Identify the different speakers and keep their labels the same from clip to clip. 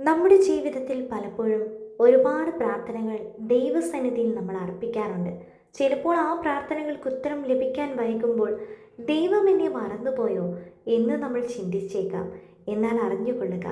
Speaker 1: നമ്മുടെ ജീവിതത്തിൽ പലപ്പോഴും ഒരുപാട് പ്രാർത്ഥനകൾ ദൈവസന്നിധിയിൽ നമ്മൾ അർപ്പിക്കാറുണ്ട്. ചിലപ്പോൾ ആ പ്രാർത്ഥനകൾക്ക് ഉത്തരം ലഭിക്കാൻ വൈകുമ്പോൾ ദൈവം എന്നെ മറന്നുപോയോ എന്ന് നമ്മൾ ചിന്തിച്ചേക്കാം. എന്നാൽ അറിഞ്ഞുകൊള്ളുക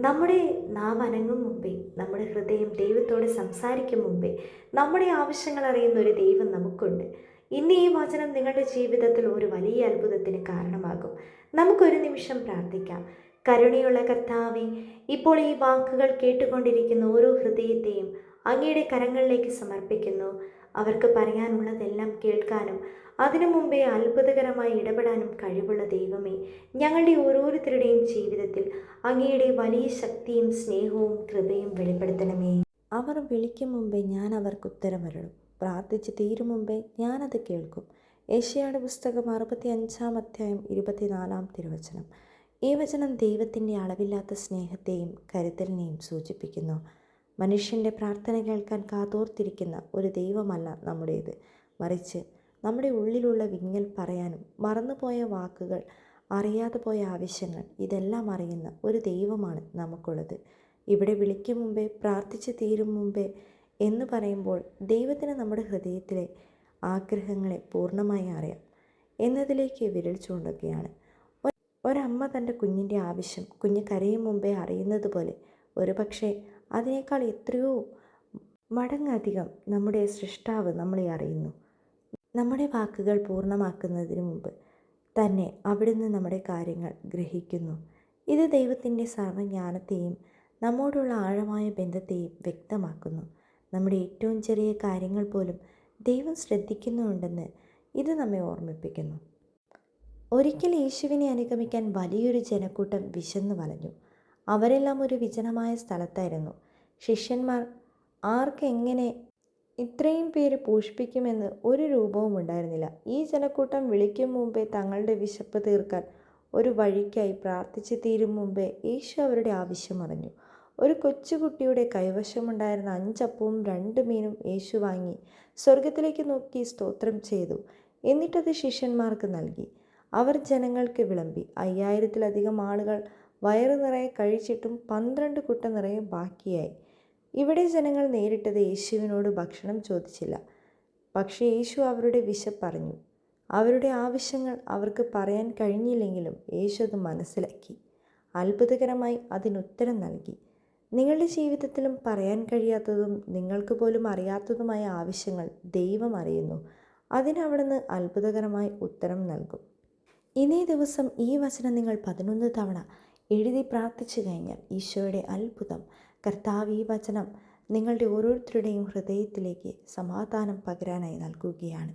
Speaker 1: നമ്മുടെ നാം അനങ്ങും മുമ്പേ നമ്മുടെ ഹൃദയം ദൈവത്തോട് സംസാരിക്കും മുമ്പേ നമ്മുടെ ആവശ്യങ്ങൾ അറിയുന്ന ഒരു ദൈവം നമുക്കുണ്ട്. ഇന്ന് ഈ വചനം നിങ്ങളുടെ ജീവിതത്തിൽ ഒരു വലിയ അത്ഭുതത്തിന് കാരണമാകും. നമുക്കൊരു നിമിഷം പ്രാർത്ഥിക്കാം. കരുണയുള്ള കർത്താവെ ഇപ്പോൾ ഈ വാക്കുകൾ കേട്ടുകൊണ്ടിരിക്കുന്ന ഓരോ ഹൃദയത്തെയും അങ്ങയുടെ കരങ്ങളിലേക്ക് സമർപ്പിക്കുന്നു. അവർക്ക് പറയാനുള്ളതെല്ലാം കേൾക്കാനും അതിനു മുമ്പേ അത്ഭുതകരമായി ഇടപെടാനും കഴിവുള്ള ദൈവമേ ഞങ്ങളുടെ ഓരോരുത്തരുടെയും ജീവിതത്തിൽ അങ്ങയുടെ വലിയ ശക്തിയും സ്നേഹവും കൃപയും വെളിപ്പെടുത്തണമേ. അവർ വിളിക്കും മുമ്പേ ഞാൻ അവർക്ക് ഉത്തരമരുളും പ്രാർത്ഥിച്ച് തീരും മുമ്പേ ഞാനത് കേൾക്കും. ഏഷ്യയുടെ പുസ്തകം അറുപത്തി അഞ്ചാം അധ്യായം ഇരുപത്തിനാലാം തിരുവചനം. ഈ വചനം ദൈവത്തിന്റെ അളവില്ലാത്ത സ്നേഹത്തെയും കരുതലിനെയും സൂചിപ്പിക്കുന്നു. മനുഷ്യന്റെ പ്രാർത്ഥന കേൾക്കാൻ കാതോർത്തിരിക്കുന്ന ഒരു ദൈവമല്ല നമ്മുടേത്. മറിച്ച് നമ്മുടെ ഉള്ളിലുള്ള വിങ്ങൽ പറയാനും മറന്നുപോയ വാക്കുകൾ അറിയാതെ പോയ ആവശ്യങ്ങൾ ഇതെല്ലാം അറിയുന്ന ഒരു ദൈവമാണ് നമുക്കുള്ളത്. ഇവിടെ വിളിക്കും മുമ്പേ പ്രാർത്ഥിച്ച് തീരും മുമ്പേ എന്ന് പറയുമ്പോൾ ദൈവത്തിന് നമ്മുടെ ഹൃദയത്തിലെ ആഗ്രഹങ്ങളെ പൂർണമായി അറിയാം. എന്നതിലേക്ക് വിരൽ ചൂണ്ടുകയാണ്. ഒരമ്മ തന്റെ കുഞ്ഞിന്റെ ആവശ്യം കുഞ്ഞ് കരയും മുമ്പേ അറിയുന്നത് പോലെ ഒരു പക്ഷേ അതിനേക്കാൾ എത്രയോ മടങ്ങധികം നമ്മുടെ സൃഷ്ടാവ് നമ്മളെ അറിയുന്നു. നമ്മുടെ വാക്കുകൾ പൂർണമാക്കുന്നതിന് മുമ്പ് തന്നെ അവിടുന്ന് നമ്മുടെ കാര്യങ്ങൾ ഗ്രഹിക്കുന്നു. ഇത് ദൈവത്തിന്റെ സർവജ്ഞാനത്തെയും നമ്മോടുള്ള ആഴമായ ബന്ധത്തെയും വ്യക്തമാക്കുന്നു. നമ്മുടെ ഏറ്റവും ചെറിയ കാര്യങ്ങൾ പോലും ദൈവം ശ്രദ്ധിക്കുന്നുണ്ടെന്ന് ഇത് നമ്മെ ഓർമ്മിപ്പിക്കുന്നു. ഒരിക്കൽ യേശുവിനെ അനുഗമിക്കാൻ വലിയൊരു ജനക്കൂട്ടം വിശന്നു വലഞ്ഞു. അവരെല്ലാം ഒരു വിജനമായ സ്ഥലത്തായിരുന്നു. ശിഷ്യന്മാർ ആർക്കെങ്ങനെ ഇത്രയും പേര് പോഷിപ്പിക്കുമെന്ന് ഒരു രൂപവും ഉണ്ടായിരുന്നില്ല. ഈ ജനക്കൂട്ടം വിളിക്കും മുമ്പേ തങ്ങളുടെ വിശപ്പ് തീർക്കാൻ ഒരു വഴിക്കായി പ്രാർത്ഥിച്ച് തീരും മുമ്പേ യേശു അവരുടെ ആവശ്യം അറിഞ്ഞു. ഒരു കൊച്ചുകുട്ടിയുടെ കൈവശമുണ്ടായിരുന്ന അഞ്ചപ്പവും രണ്ട് മീനും യേശു വാങ്ങി സ്വർഗത്തിലേക്ക് നോക്കി സ്തോത്രം ചെയ്തു. എന്നിട്ടത് ശിഷ്യന്മാർക്ക് നൽകി. അവർ ജനങ്ങൾക്ക് വിളമ്പി. അയ്യായിരത്തിലധികം ആളുകൾ വയറു നിറയെ കഴിച്ചിട്ടും പന്ത്രണ്ട് കുട്ട നിറയെ ബാക്കിയായി. ഇവിടെ ജനങ്ങൾ നേരിട്ടത് യേശുവിനോട് ഭക്ഷണം ചോദിച്ചില്ല. പക്ഷേ യേശു അവരുടെ വിശപ്പറഞ്ഞു അവരുടെ ആവശ്യങ്ങൾ അവർക്ക് പറയാൻ കഴിഞ്ഞില്ലെങ്കിലും യേശു അത് മനസ്സിലാക്കി. അത്ഭുതകരമായി അതിനുത്തരം നൽകി. നിങ്ങളുടെ ജീവിതത്തിലും പറയാൻ കഴിയാത്തതും നിങ്ങൾക്ക് പോലും അറിയാത്തതുമായ ആവശ്യങ്ങൾ ദൈവം അറിയുന്നു. അതിനവിടുന്ന് അത്ഭുതകരമായി ഉത്തരം നൽകും. ഇന്നേ ദിവസം ഈ വചനം നിങ്ങൾ പതിനൊന്ന് തവണ എഴുതി പ്രാർത്ഥിച്ചു കഴിഞ്ഞാൽ ഈശോയുടെ അത്ഭുതം. കർത്താവ് ഈ വചനം നിങ്ങളുടെ ഓരോരുത്തരുടെയും ഹൃദയത്തിലേക്ക് സമാധാനം പകരാനായി നൽകുകയാണ്.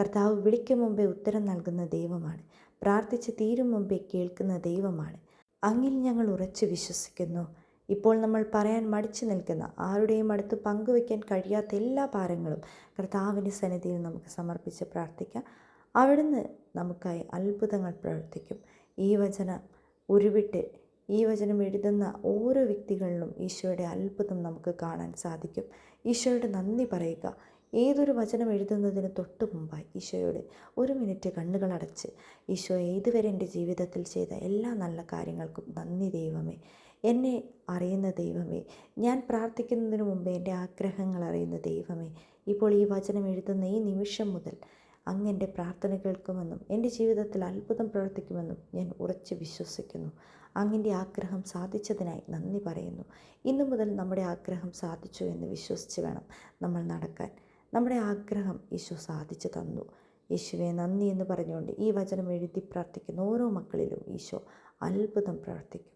Speaker 1: കർത്താവ് വിളിക്കും മുമ്പേ ഉത്തരം നൽകുന്ന ദൈവമാണ്. പ്രാർത്ഥിച്ച് തീരും മുമ്പേ കേൾക്കുന്ന ദൈവമാണ്. അങ്ങിൽ ഞങ്ങൾ ഉറച്ചു വിശ്വസിക്കുന്നു. ഇപ്പോൾ നമ്മൾ പറയാൻ മടിച്ചു നിൽക്കുന്ന ആരുടെയും അടുത്ത് പങ്കുവയ്ക്കാൻ കഴിയാത്ത എല്ലാ ഭാരങ്ങളും കർത്താവിന്റെ സന്നിധിയിൽ നമുക്ക് സമർപ്പിച്ച് പ്രാർത്ഥിക്കാം. അവിടുന്ന് നമുക്കായി അത്ഭുതങ്ങൾ പ്രവർത്തിക്കും. ഈ വചനം ഉരുവിട്ട് ഈ വചനം എഴുതുന്ന ഓരോ വ്യക്തികളിലും ഈശോയുടെ അത്ഭുതം നമുക്ക് കാണാൻ സാധിക്കും. ഈശോയുടെ നന്ദി പറയുക. ഏതൊരു വചനം എഴുതുന്നതിന് തൊട്ട് മുമ്പായി ഈശോയോട് ഒരു മിനിറ്റ് കണ്ണുകളടച്ച് ഈശോ ഏതുവരെ എന്റെ ജീവിതത്തിൽ ചെയ്ത എല്ലാ നല്ല കാര്യങ്ങൾക്കും നന്ദി ദൈവമേ. എന്നെ അറിയുന്ന ദൈവമേ. ഞാൻ പ്രാർത്ഥിക്കുന്നതിന് മുമ്പേ എന്റെ ആഗ്രഹങ്ങൾ അറിയുന്ന ദൈവമേ. ഇപ്പോൾ ഈ വചനം എഴുതുന്ന ഈ നിമിഷം മുതൽ അങ്ങ് എന്റെ പ്രാർത്ഥന കേൾക്കുമെന്നും എന്റെ ജീവിതത്തിൽ അത്ഭുതം പ്രവർത്തിക്കുമെന്നും ഞാൻ ഉറച്ച് വിശ്വസിക്കുന്നു. അങ്ങിന്റെ ആഗ്രഹം സാധിച്ചതിനായി നന്ദി പറയുന്നു. ഇന്നു മുതൽ നമ്മുടെ ആഗ്രഹം സാധിച്ചു എന്ന് വിശ്വസിച്ച് വേണം നമ്മൾ നടക്കാൻ. നമ്മുടെ ആഗ്രഹം യേശു സാധിച്ചു തന്നു. യേശുവെ നന്ദി എന്ന് പറഞ്ഞുകൊണ്ട് ഈ വചനം എഴുതി പ്രാർത്ഥിക്കുന്ന ഓരോ മക്കളിലും ഈശോ അത്ഭുതം പ്രവർത്തിക്കും.